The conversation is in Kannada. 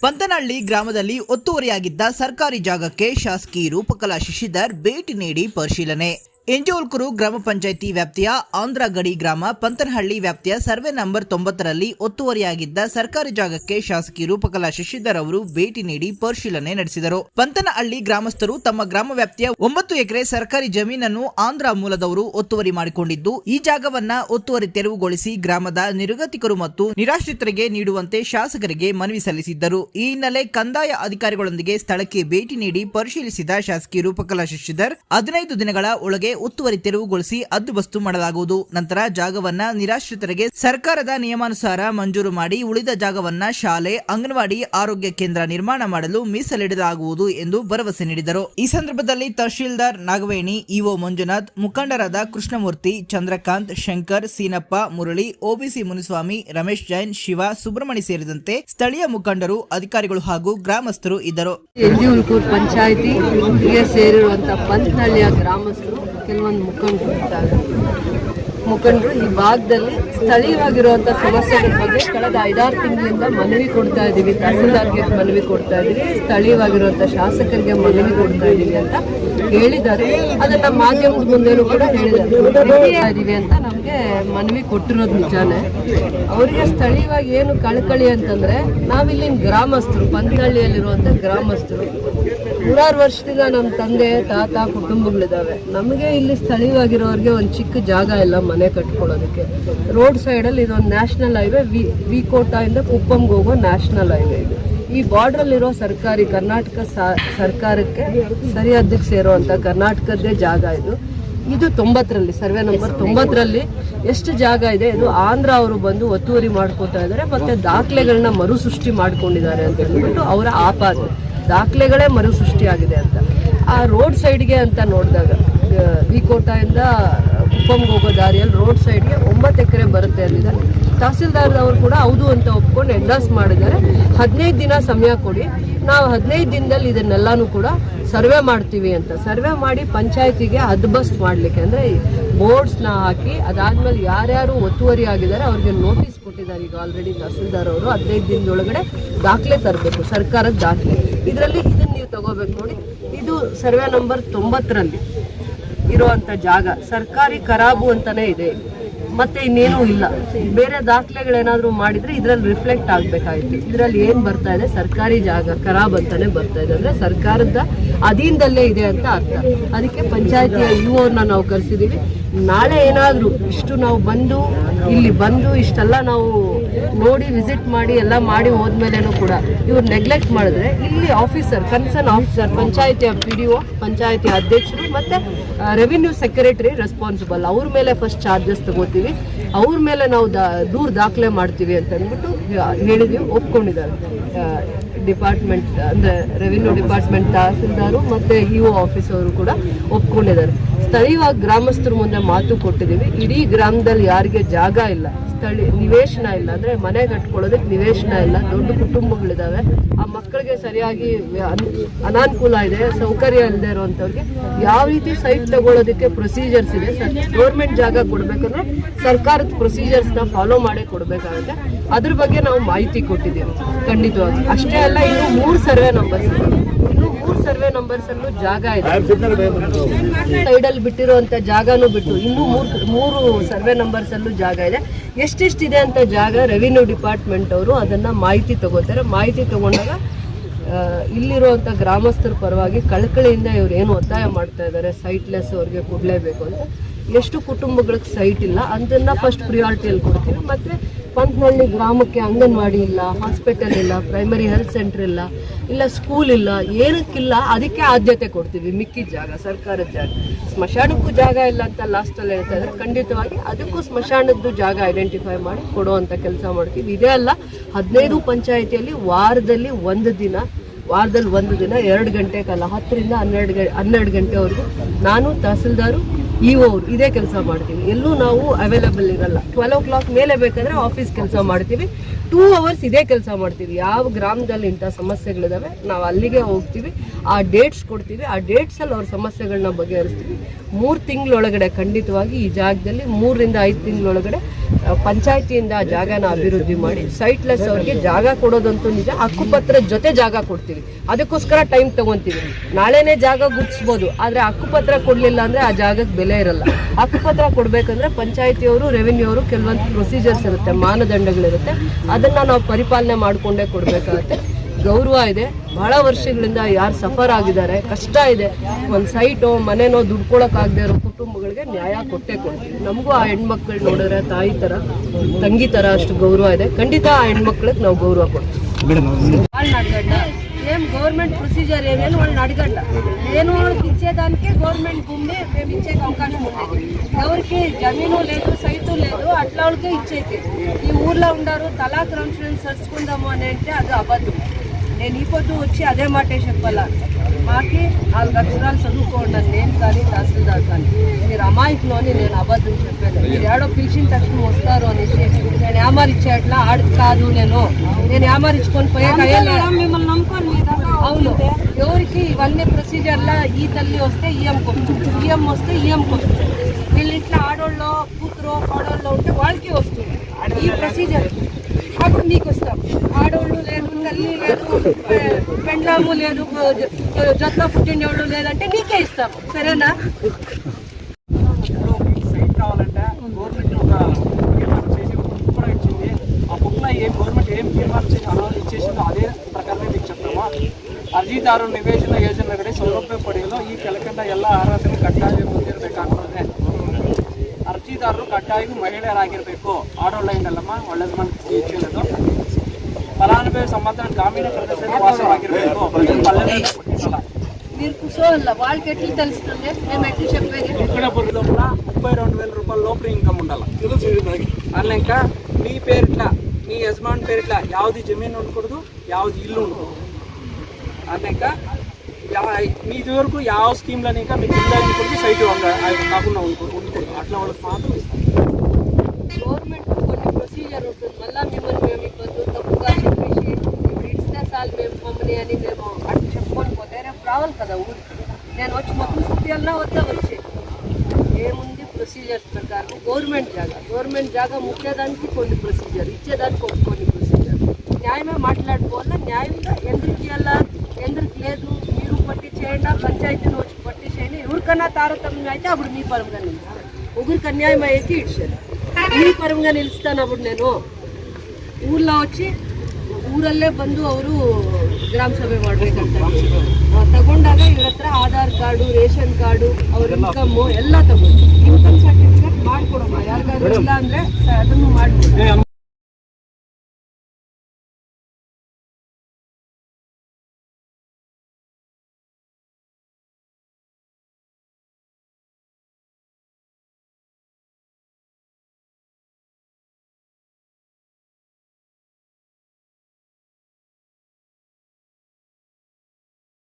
ಪಂತನಹಳ್ಳಿ ಗ್ರಾಮದಲ್ಲಿ ಒತ್ತುವರಿಯಾಗಿದ್ದ ಸರ್ಕಾರಿ ಜಾಗಕ್ಕೆ ಶಾಸಕಿ ರೂಪಕಲಾ ಶಶಿಧರ್ ಭೇಟಿ ನೀಡಿ ಪರಿಶೀಲನೆ. ಎಂಜೋಲ್ಕುರು ಗ್ರಾಮ ಪಂಚಾಯಿತಿ ವ್ಯಾಪ್ತಿಯ ಆಂಧ್ರ ಗಡಿ ಗ್ರಾಮ ಪಂತನಹಳ್ಳಿ ವ್ಯಾಪ್ತಿಯ ಸರ್ವೆ ನಂಬರ್ ತೊಂಬತ್ತರಲ್ಲಿ ಒತ್ತುವರಿಯಾಗಿದ್ದ ಸರ್ಕಾರಿ ಜಾಗಕ್ಕೆ ಶಾಸಕಿ ರೂಪಕಲಾ ಶಶಿಧರ್ ಅವರು ಭೇಟಿ ನೀಡಿ ಪರಿಶೀಲನೆ ನಡೆಸಿದರು. ಪಂತನಹಳ್ಳಿ ಗ್ರಾಮಸ್ಥರು ತಮ್ಮ ಗ್ರಾಮ ವ್ಯಾಪ್ತಿಯ ಒಂಬತ್ತು ಎಕರೆ ಸರ್ಕಾರಿ ಜಮೀನನ್ನು ಆಂಧ್ರ ಮೂಲದವರು ಒತ್ತುವರಿ ಮಾಡಿಕೊಂಡಿದ್ದು, ಈ ಜಾಗವನ್ನ ಒತ್ತುವರಿ ತೆರವುಗೊಳಿಸಿ ಗ್ರಾಮದ ನಿರ್ಗತಿಕರು ಮತ್ತು ನಿರಾಶ್ರಿತರಿಗೆ ನೀಡುವಂತೆ ಶಾಸಕರಿಗೆ ಮನವಿ ಸಲ್ಲಿಸಿದ್ದರು. ಈ ಹಿನ್ನೆಲೆ ಕಂದಾಯ ಅಧಿಕಾರಿಗಳೊಂದಿಗೆ ಸ್ಥಳಕ್ಕೆ ಭೇಟಿ ನೀಡಿ ಪರಿಶೀಲಿಸಿದ ಶಾಸಕಿ ರೂಪಕಲಾ ಶಶಿಧರ್, ಹದಿನೈದು ದಿನಗಳ ಒಳಗೆ ಒತ್ತುವರಿ ತೆರವುಗೊಳಿಸಿ ಹದ್ದುಬಸ್ತು ಮಾಡಲಾಗುವುದು. ನಂತರ ಜಾಗವನ್ನ ನಿರಾಶ್ರಿತರಿಗೆ ಸರ್ಕಾರದ ನಿಯಮಾನುಸಾರ ಮಂಜೂರು ಮಾಡಿ ಉಳಿದ ಜಾಗವನ್ನ ಶಾಲೆ, ಅಂಗನವಾಡಿ, ಆರೋಗ್ಯ ಕೇಂದ್ರ ನಿರ್ಮಾಣ ಮಾಡಲು ಮೀಸಲಿಡಲಾಗುವುದು ಎಂದು ಭರವಸೆ ನೀಡಿದರು. ಈ ಸಂದರ್ಭದಲ್ಲಿ ತಹಶೀಲ್ದಾರ್ ನಾಗವೇಣಿ, ಇಒ ಮಂಜುನಾಥ್, ಮುಖಂಡರಾದ ಕೃಷ್ಣಮೂರ್ತಿ, ಚಂದ್ರಕಾಂತ್, ಶಂಕರ್, ಸೀನಪ್ಪ, ಮುರಳಿ ಓಬಿಸಿ ಮುನಿಸ್ವಾಮಿ, ರಮೇಶ್ ಜೈನ್, ಶಿವ ಸುಬ್ರಹ್ಮಣಿ ಸೇರಿದಂತೆ ಸ್ಥಳೀಯ ಮುಖಂಡರು, ಅಧಿಕಾರಿಗಳು ಹಾಗೂ ಗ್ರಾಮಸ್ಥರು ಇದ್ದರು. ಪಂಚಾಯಿತಿ ಸೇರಿರುವಂತಹ ಪಂಚನಹಳ್ಳಿಯ ಗ್ರಾಮಸ್ಥರು ಕೆಲವೊಂದು ಮುಖಂಡರು ಇದ್ದಾರೆ. ಮುಖಂಡರು ಈ ಭಾಗದಲ್ಲಿ ಸ್ಥಳೀಯವಾಗಿರುವಂಥ ಸಮಸ್ಯೆಗಳ ಬಗ್ಗೆ ಕಳೆದ ಐದಾರು ತಿಂಗಳಿಂದ ಮನವಿ ಕೊಡ್ತಾ ಇದ್ದೀವಿ, ತಹಸೀಲ್ದಾರ್ಗೆ ಮನವಿ ಕೊಡ್ತಾ ಇದ್ದೀವಿ, ಸ್ಥಳೀಯವಾಗಿರುವಂಥ ಶಾಸಕರಿಗೆ ಮನವಿ ಕೊಡ್ತಾ ಇದ್ದೀವಿ ಅಂತ ಹೇಳಿದ್ದಾರೆ. ಅದನ್ನ ಮಾಧ್ಯಮದ ಮುಂದೆನೂ ಕೂಡ ಹೇಳಿದ್ದಾರೆ. ಇದೀವಿ ಅಂತ ನಮಗೆ ಮನವಿ ಕೊಟ್ಟಿರೋದು ನಿಜಾನೇ. ಅವರಿಗೆ ಸ್ಥಳೀಯವಾಗಿ ಏನು ಕಳಕಳಿ ಅಂತಂದ್ರೆ ನಾವಿಲ್ಲಿನ ಗ್ರಾಮಸ್ಥರು ಪಂತನಹಳ್ಳಿಯಲ್ಲಿರುವಂಥ ಗ್ರಾಮಸ್ಥರು ನೂರಾರು ವರ್ಷದಿಂದ ನಮ್ಮ ತಂದೆ, ತಾತ, ಕುಟುಂಬಗಳಿದ್ದಾವೆ. ನಮಗೆ ಇಲ್ಲಿ ಸ್ಥಳೀಯವಾಗಿರೋರಿಗೆ ಒಂದು ಚಿಕ್ಕ ಜಾಗ ಇಲ್ಲ ಮನೆ ಕಟ್ಕೊಳ್ಳೋದಕ್ಕೆ. ರೋಡ್ ಸೈಡಲ್ಲಿ ಇದೊಂದು ನ್ಯಾಷನಲ್ ಹೈವೇ, ವಿ ವಿಕೋಟದಿಂದ ಕುಪ್ಪಂಗೆ ಹೋಗೋ ನ್ಯಾಷನಲ್ ಹೈವೇ ಇದು. ಈ ಬಾರ್ಡ್ರಲ್ಲಿರೋ ಸರ್ಕಾರಿ, ಕರ್ನಾಟಕ ಸರ್ಕಾರಕ್ಕೆ ಸರಿಹದ್ದಕ್ಕೆ ಸೇರುವಂಥ ಕರ್ನಾಟಕದ್ದೇ ಜಾಗ ಇದು. ಇದು ತೊಂಬತ್ತರಲ್ಲಿ, ಸರ್ವೆ ನಂಬರ್ ತೊಂಬತ್ತರಲ್ಲಿ ಎಷ್ಟು ಜಾಗ ಇದೆ ಇದು ಆಂಧ್ರ ಅವರು ಬಂದು ಒತ್ತುವರಿ ಮಾಡ್ಕೋತಾ ಇದ್ದಾರೆ, ಮತ್ತೆ ದಾಖಲೆಗಳನ್ನ ಮರು ಸೃಷ್ಟಿ ಮಾಡ್ಕೊಂಡಿದ್ದಾರೆ ಅಂತ ಹೇಳ್ಬಿಟ್ಟು ಅವರ ಆಪಾದನೆ ದಾಖಲೆಗಳೇ ಮರು ಸೃಷ್ಟಿಯಾಗಿದೆ ಅಂತ. ಆ ರೋಡ್ ಸೈಡ್ಗೆ ಅಂತ ನೋಡಿದಾಗ ವಿಕೋಟದಿಂದ ಕುಪ್ಪಂಗೆ ಹೋಗೋ ದಾರಿಯಲ್ಲಿ ರೋಡ್ ಸೈಡ್ಗೆ ಒಂಬತ್ತು ಎಕರೆ ಬರುತ್ತೆ ಅಂದಿದ್ದಾರೆ ತಹಸೀಲ್ದಾರ್ ಅವರು ಕೂಡ ಹೌದು ಅಂತ ಒಪ್ಕೊಂಡು ಎಂಡಾಸ್ ಮಾಡಿದ್ದಾರೆ. ಹದಿನೈದು ದಿನ ಸಮಯ ಕೊಡಿ. ನಾವು ಹದಿನೈದು ದಿನದಲ್ಲಿ ಇದನ್ನೆಲ್ಲಾನು ಕೂಡ ಸರ್ವೆ ಮಾಡ್ತೀವಿ ಅಂತ. ಸರ್ವೆ ಮಾಡಿ ಪಂಚಾಯತಿಗೆ ಹದ್ಬಸ್ಟ್ ಮಾಡಲಿಕ್ಕೆ. ಅಂದರೆ ಬೋರ್ಡ್ಸ್ನ ಹಾಕಿ ಅದಾದ್ಮೇಲೆ ಯಾರ್ಯಾರು ಒತ್ತುವರಿ ಆಗಿದ್ದಾರೆ ಅವ್ರಿಗೆ ನೋಟಿಸ್ ಕೊಟ್ಟಿದ್ದಾರೆ. ಈಗ ಆಲ್ರೆಡಿ ತಹಸೀಲ್ದಾರ್ ಅವರು ಹದಿನೈದು ದಿನದೊಳಗಡೆ ದಾಖಲೆ ತರಬೇಕು, ಸರ್ಕಾರದ ದಾಖಲೆ. ಇದರಲ್ಲಿ ಇದನ್ನು ನೀವು ತಗೋಬೇಕು ನೋಡಿ. ಇದು ಸರ್ವೆ ನಂಬರ್ ತೊಂಬತ್ತರಲ್ಲಿ ಇರುವಂಥ ಜಾಗ. ಸರ್ಕಾರಿ ಖರಾಬು ಅಂತಲೇ ಇದೆ. ಮತ್ತೆ ಇನ್ನೇನೂ ಇಲ್ಲ. ಬೇರೆ ದಾಖಲೆಗಳೇನಾದ್ರೂ ಮಾಡಿದ್ರೆ ಇದ್ರಲ್ಲಿ ರಿಫ್ಲೆಕ್ಟ್ ಆಗ್ಬೇಕಾಯ್ತು. ಇದ್ರಲ್ಲಿ ಏನ್ ಬರ್ತಾ ಇದೆ? ಸರ್ಕಾರಿ ಜಾಗ, ಖರಾಬ್ ಅಂತಾನೆ ಬರ್ತಾ ಇದೆ. ಅಂದ್ರೆ ಸರ್ಕಾರದ ಅಧೀನದಲ್ಲೇ ಇದೆ ಅಂತ ಅರ್ಥ. ಅದಕ್ಕೆ ಪಂಚಾಯತಿಯ ಯು ನಾವು ಕರೆಸಿದೀವಿ. ನಾಳೆ ಏನಾದರೂ ಇಷ್ಟು ನಾವು ಬಂದು, ಇಲ್ಲಿ ಬಂದು ಇಷ್ಟೆಲ್ಲ ನಾವು ನೋಡಿ ವಿಸಿಟ್ ಮಾಡಿ ಎಲ್ಲ ಮಾಡಿ ಹೋದ್ಮೇಲೆನೂ ಕೂಡ ಇವ್ರು ನೆಗ್ಲೆಕ್ಟ್ ಮಾಡಿದ್ರೆ ಇಲ್ಲಿ ಆಫೀಸರ್ ಕನ್ಸರ್ನ್ ಆಫೀಸರ್ ಪಂಚಾಯತಿಯ ಪಿ ಡಿ ಒ ಪಂಚಾಯತಿ ಅಧ್ಯಕ್ಷರು ಮತ್ತು ರೆವಿನ್ಯೂ ಸೆಕ್ರೆಟರಿ ರೆಸ್ಪಾನ್ಸಿಬಲ್ ಅವ್ರ ಮೇಲೆ ಫಸ್ಟ್ ಚಾರ್ಜಸ್ ತಗೋತೀವಿ. ಅವ್ರ ಮೇಲೆ ನಾವು ದಾ, ದೂರು ದಾಖಲೆ ಮಾಡ್ತೀವಿ ಅಂತ ಅಂದ್ಬಿಟ್ಟು ಹೇಳಿದ್ವಿ, ಒಪ್ಕೊಂಡಿದ್ದಾರೆ. ಡಿಪಾರ್ಟ್ಮೆಂಟ್ ಅಂದರೆ ರೆವಿನ್ಯೂ ಡಿಪಾರ್ಟ್ಮೆಂಟ್ ತಹಸೀಲ್ದಾರು ಮತ್ತು ಇ ಒ ಆಫೀಸವರು ಕೂಡ ಒಪ್ಕೊಂಡಿದ್ದಾರೆ. ಸ್ಥಳೀಯವಾಗಿ ಗ್ರಾಮಸ್ಥರ ಮುಂದೆ ಮಾತು ಕೊಟ್ಟಿದ್ದೀವಿ. ಇಡೀ ಗ್ರಾಮದಲ್ಲಿ ಯಾರಿಗೆ ಜಾಗ ಇಲ್ಲ, ಸ್ಥಳೀಯ ನಿವೇಶನ ಇಲ್ಲ ಅಂದರೆ ಮನೆ ಕಟ್ಕೊಳ್ಳೋದಕ್ಕೆ ನಿವೇಶನ ಇಲ್ಲ, ದೊಡ್ಡ ಕುಟುಂಬಗಳಿದ್ದಾವೆ ಆ ಮಕ್ಕಳಿಗೆ ಸರಿಯಾಗಿ ಅನಾನುಕೂಲ ಇದೆ, ಸೌಕರ್ಯ ಇಲ್ಲದೆ ಇರುವಂಥವ್ರಿಗೆ ಯಾವ ರೀತಿ ಸೈಟ್ ತಗೊಳ್ಳೋದಕ್ಕೆ ಪ್ರೊಸೀಜರ್ಸ್ ಇದೆ ಗೌರ್ಮೆಂಟ್ ಜಾಗ ಕೊಡಬೇಕಂದ್ರೆ ಸರ್ಕಾರದ ಪ್ರೊಸೀಜರ್ಸ್ನ ಫಾಲೋ ಮಾಡೇ ಕೊಡಬೇಕಾಗುತ್ತೆ. ಅದ್ರ ಬಗ್ಗೆ ನಾವು ಮಾಹಿತಿ ಕೊಟ್ಟಿದ್ದೀವಿ, ಖಂಡಿತವಾಗಿ. ಅಷ್ಟೇ ಅಲ್ಲ, ಇನ್ನು ಮೂರು ಸರ್ವೆ ನಂಬರ್ಸ್ ಸರ್ವೆ ನಂಬರ್ಸ್ ಅಲ್ಲೂ ಜಾಗ ಇದೆ. ಸೈಡ್ ಅಲ್ಲಿ ಬಿಟ್ಟಿರುವಂತ ಜಾಗನೂ ಬಿಟ್ಟು ಇನ್ನೂ ಮೂರು ಮೂರು ಸರ್ವೆ ನಂಬರ್ಸ್ ಅಲ್ಲೂ ಜಾಗ ಇದೆ. ಎಷ್ಟೆಷ್ಟಿದೆ ಅಂತ ಜಾಗ ರೆವಿನ್ಯೂ ಡಿಪಾರ್ಟ್ಮೆಂಟ್ ಅವರು ಅದನ್ನ ಮಾಹಿತಿ ತಗೋತಾರೆ. ಮಾಹಿತಿ ತಗೊಂಡಾಗ ಇಲ್ಲಿರುವಂತ ಇಲ್ಲಿರುವಂಥ ಗ್ರಾಮಸ್ಥರ ಪರವಾಗಿ ಕಳಕಳಿಯಿಂದ ಇವ್ರು ಏನು ಒತ್ತಾಯ ಮಾಡ್ತಾ ಇದ್ದಾರೆ ಸೈಟ್ಲೆಸ್ ಅವ್ರಿಗೆ ಕೊಡಲೇಬೇಕು ಅಂತ. ಎಷ್ಟು ಕುಟುಂಬಗಳಿಗೆ ಸೈಟ್ ಇಲ್ಲ ಅದನ್ನ ಫಸ್ಟ್ ಪ್ರಿಯಾರಿಟಿಯಲ್ಲಿ ಕೊಡ್ತೀವಿ ಮತ್ತೆ ಪಂತನಹಳ್ಳಿ ಗ್ರಾಮಕ್ಕೆ ಅಂಗನವಾಡಿ ಇಲ್ಲ ಹಾಸ್ಪಿಟಲ್ ಇಲ್ಲ ಪ್ರೈಮರಿ ಹೆಲ್ತ್ ಸೆಂಟರ್ ಇಲ್ಲ ಇಲ್ಲ ಸ್ಕೂಲ್ ಇಲ್ಲ, ಏನಕ್ಕಿಲ್ಲ, ಅದಕ್ಕೆ ಆದ್ಯತೆ ಕೊಡ್ತೀವಿ ಮಿಕ್ಕಿದ ಜಾಗ, ಸರ್ಕಾರದ ಜಾಗ. ಸ್ಮಶಾನಕ್ಕೂ ಜಾಗ ಇಲ್ಲ ಅಂತ ಲಾಸ್ಟಲ್ಲಿ ಹೇಳ್ತಾ ಇದ್ದಾರೆ. ಖಂಡಿತವಾಗಿ ಅದಕ್ಕೂ ಸ್ಮಶಾನದ್ದು ಜಾಗ ಐಡೆಂಟಿಫೈ ಮಾಡಿ ಕೊಡುವಂಥ ಕೆಲಸ ಮಾಡ್ತೀವಿ. ಇದೇ ಅಲ್ಲ, ಹದಿನೈದು ಪಂಚಾಯಿತಿಯಲ್ಲಿ ವಾರದಲ್ಲಿ ಒಂದು ದಿನ, ವಾರದಲ್ಲಿ ಒಂದು ದಿನ, ಎರಡು ಗಂಟೆ ಕಾಲ, ಹತ್ತರಿಂದ ಹನ್ನೆರಡು ಗ ಹನ್ನೆರಡು ಗಂಟೆವರೆಗೂ ನಾನು ತಹಸೀಲ್ದಾರು ಇ ಅವ್ರು ಇದೇ ಕೆಲಸ ಮಾಡ್ತೀವಿ. ಎಲ್ಲೂ ನಾವು ಅವೈಲಬಲ್ ಇರಲ್ಲ. ಟ್ವೆಲ್ ಓ ಕ್ಲಾಕ್ ಮೇಲೆ ಬೇಕಾದ್ರೆ ಆಫೀಸ್ ಕೆಲಸ ಮಾಡ್ತೀವಿ. ಟೂ ಅವರ್ಸ್ ಇದೇ ಕೆಲಸ ಮಾಡ್ತೀವಿ. ಯಾವ ಗ್ರಾಮದಲ್ಲಿ ಇಂಥ ಸಮಸ್ಯೆಗಳಿದಾವೆ, ನಾವು ಅಲ್ಲಿಗೆ ಹೋಗ್ತೀವಿ. ಆ ಡೇಟ್ಸ್ ಕೊಡ್ತೀವಿ. ಆ ಡೇಟ್ಸಲ್ಲಿ ಅವ್ರ ಸಮಸ್ಯೆಗಳನ್ನ ಬಗೆಹರಿಸ್ತೀವಿ. ಮೂರು ತಿಂಗಳೊಳಗಡೆ ಖಂಡಿತವಾಗಿ ಈ ಜಾಗದಲ್ಲಿ ಮೂರರಿಂದ ಐದು ತಿಂಗಳೊಳಗಡೆ ಪಂಚಾಯತಿಯಿಂದ ಆ ಜಾಗನ ಅಭಿವೃದ್ಧಿ ಮಾಡಿ, ಸೈಟ್ಲೆಸ್ ಅವ್ರಿಗೆ ಜಾಗ ಕೊಡೋದಂತೂ ನಿಜ, ಹಕ್ಕುಪತ್ರ ಜೊತೆ ಜಾಗ ಕೊಡ್ತೀವಿ. ಅದಕ್ಕೋಸ್ಕರ ಟೈಮ್ ತಗೊಂತೀವಿ. ನಾಳೆನೇ ಜಾಗ ಗುರ್ತಿಸ್ಬೋದು ಆದರೆ ಹಕ್ಕುಪತ್ರ ಕೊಡಲಿಲ್ಲ ಅಂದರೆ ಆ ಜಾಗಕ್ಕೆ ಬೆಲೆ ಇರಲ್ಲ. ಹಕ್ಕುಪತ್ರ ಕೊಡಬೇಕಂದ್ರೆ ಪಂಚಾಯತಿಯವರು ರೆವಿನ್ಯೂ ಅವರು ಕೆಲವೊಂದು ಪ್ರೊಸೀಜರ್ಸ್ ಇರುತ್ತೆ, ಮಾನದಂಡಗಳಿರುತ್ತೆ. ಅದನ್ನು ನಾವು ಪರಿಪಾಲನೆ ಮಾಡಿಕೊಂಡೇ ಕೊಡಬೇಕಾಗತ್ತೆ. ಗೌರವ ಇದೆ ಬಹಳ ವರ್ಷಗಳಿಂದ ಯಾರು ಸಫರ್ ಆಗಿದ್ದಾರೆ ಕಷ್ಟ ಇದೆ ಒಂದು ಸೈಟೋ ಮನೆನೋ ದುಡ್ಕೊಳಕ್ಕಾಗದೇ ಇರೋ ಕುಟುಂಬಗಳಿಗೆ ನ್ಯಾಯ ಕೊಟ್ಟೇ ಕೊಡ್ತೀವಿ ನಮಗೂ ಆ ಹೆಣ್ಮಕ್ಳು ನೋಡಿದ್ರೆ ತಾಯಿ ಥರ ತಂಗಿ ಥರ ಅಷ್ಟು ಗೌರವ ಇದೆ ಖಂಡಿತ ಆ ಹೆಣ್ಮಕ್ಳಿಗೆ ನಾವು గౌరవ కొడుతుంది వాళ్ళు అడగండి ఏం గవర్నమెంట్ ప్రొసీజర్ ఏమేమి వాళ్ళని అడగండి నేను వాళ్ళకి ఇచ్చేదానికే గవర్నమెంట్ భూమిని మేము ఇచ్చే అవకాశం ఉంది ఎవరికి జమీను లేదు సైటు లేదు అట్లా వాళ్ళకే ఇచ్చేది ఈ ఊర్లో ఉండారు తలాక్ ఇన్సూరెన్స్ సర్చుకుందాము అని అంటే అది అబద్ధం నేను ఈ పొద్దు వచ్చి అదే మాటే చెప్పాలా? మాకి నాలుగు అక్షరాలు చదువుకోండి నేను కానీ తహసీల్దార్ కానీ. మీరు అమాయకులు అని నేను అబద్ధం చెప్పాను మీరు ఏడో పిలిచిన తక్షణ వస్తారు అనేసి నేను ఏమారిచ్చేట్లా ఆడికి కాదు నేను. నేను ఏమారించుకొని పోయే మిమ్మల్ని నమ్ముకోని అవును. ఎవరికి ఇవన్నీ ప్రొసీజర్లా ఈ తల్లి వస్తే ఈఎంకి వస్తుంది ఈఎం వస్తే ఈఎంకి వస్తుంది వీళ్ళ ఇంట్లో ఆడోళ్ళు కూతురు కోడోళ్ళు ఉంటే వాళ్ళకి వస్తుంది. ఈ ప్రొసీజర్. అప్పుడు మీకు వస్తాం. పెండ్లాము లేదు జొత్త పుట్టినోళ్ళు లేదంటే నీకే ఇస్తాం సరేనా ఇప్పుడు మీకు సైట్ కావాలంటే గవర్నమెంట్ ఒక తీర్మానం చేసి ఒక బుక్ కూడా ఇచ్చింది ఆ బుక్లో ఏం గవర్నమెంట్ ఏం తీర్మానం చేసి అమలు ఇచ్చేసిందో ಅದೇ ಪ್ರಕಾರನೇ మీకు చెప్తామా ಅರ್ಜಿದಾರರು ನಿವೇಶನ ಯೋಜನೆಗಡೆ ಸೌಲಭ್ಯ ಪಡೆಯಲು ಈ ಕೆಳಕಂಡ ಎಲ್ಲ ಅರ್ಹತೆ ಕಡ್ಡಾಯ ಹೊಂದಿರಬೇಕಾಗ್ತದೆ ಅರ್ಜಿದಾರರು ಕಡ್ಡಾಯ ಮಹಿಳೆಯರಾಗಿರಬೇಕು ಆಡೋಲೈನ್ ಅಲ್ಲಮ್ಮ ಒಳ್ಳೇದು ಮಾಡಿ ಹೇಳೋದು ಫಲಾನುಭವಿ ಸಂಬಂಧ ಗ್ರಾಮೀಣ ಪ್ರದೇಶದಲ್ಲಿ మీరు కూర్చోవాల? వాళ్ళకి ఎట్లా తెలుస్తుంది? మేము ఎట్లా చెప్పేది? ఇక్కడ లోపల ముప్పై రెండు వేల రూపాయల లోపల ఇన్కమ్ ఉండాలి? అట్లా ఇంకా నీ పేరిట్ల మీ యజమాని పేరిట్ల యావది జమీన్ ఉండకూడదు యావది ఇల్లు ఉండకూడదు. అట్లా ఇంకా మీ వరకు యావ స్కీమ్లని ఇంకా మీ కింద ఉంటుంది సైట్ కాకుండా ఉండకూడదు అట్లా వాళ్ళకి మాత్రం ఇస్తాం. గవర్నమెంట్ కొన్ని ప్రొసీజర్ ఉంటుంది. మళ్ళీ మిమ్మల్ని మేము ఇబ్బందులు తప్పుగా చూడాలి మేము మమ్మల్ని అని మేము అట్లా చెప్పుకొని పోతే రేపు రావాలి కదా ఊరికి నేను వచ్చి మొత్తం చూపించాలన్నా వద్దా వచ్చి. ఏముంది ప్రొసీజర్స్ ప్రకారం? గవర్నమెంట్ జాగా. గవర్నమెంట్ జాగా ముట్టేదానికి కొన్ని ప్రొసీజర్ ఇచ్చేదానికి ఒక కొన్ని ప్రొసీజర్ న్యాయమే మాట్లాడుకోవాలా? న్యాయంగా ఎందుకు చేయాలా ఎందుకు లేదు? మీరు పట్టి చేయండి పంచాయతీని వచ్చి పట్టి చేయండి ఎవరికన్నా తారతమ్యం అయితే అప్పుడు మీ పరంగా నిలుస్తాను. ఒకరికి అన్యాయం అయితే ఇచ్చాను మీ పరంగా నిలుస్తాను అప్పుడు నేను. ఊళ్ళో వచ్చి ಊರಲ್ಲೇ ಬಂದು ಅವರು ಗ್ರಾಮ ಸಭೆ ಮಾಡ್ಬೇಕಂತ. ತಗೊಂಡಾಗ ಇವ್ರ ಹತ್ರ ಆಧಾರ್ ಕಾರ್ಡು ರೇಷನ್ ಕಾರ್ಡು ಅವ್ರ ಇನ್ಕಮ್ ಎಲ್ಲ ತಗೊಂಡು. ಇನ್ಕಮ್ ಸರ್ಟಿಫಿಕೇಟ್ ಮಾಡ್ಕೊಡಮ್ಮ ಯಾರಿಗಾದ್ರೂ ಇಲ್ಲ ಅಂದ್ರೆ ಅದನ್ನು ಮಾಡ್ಕೊಡು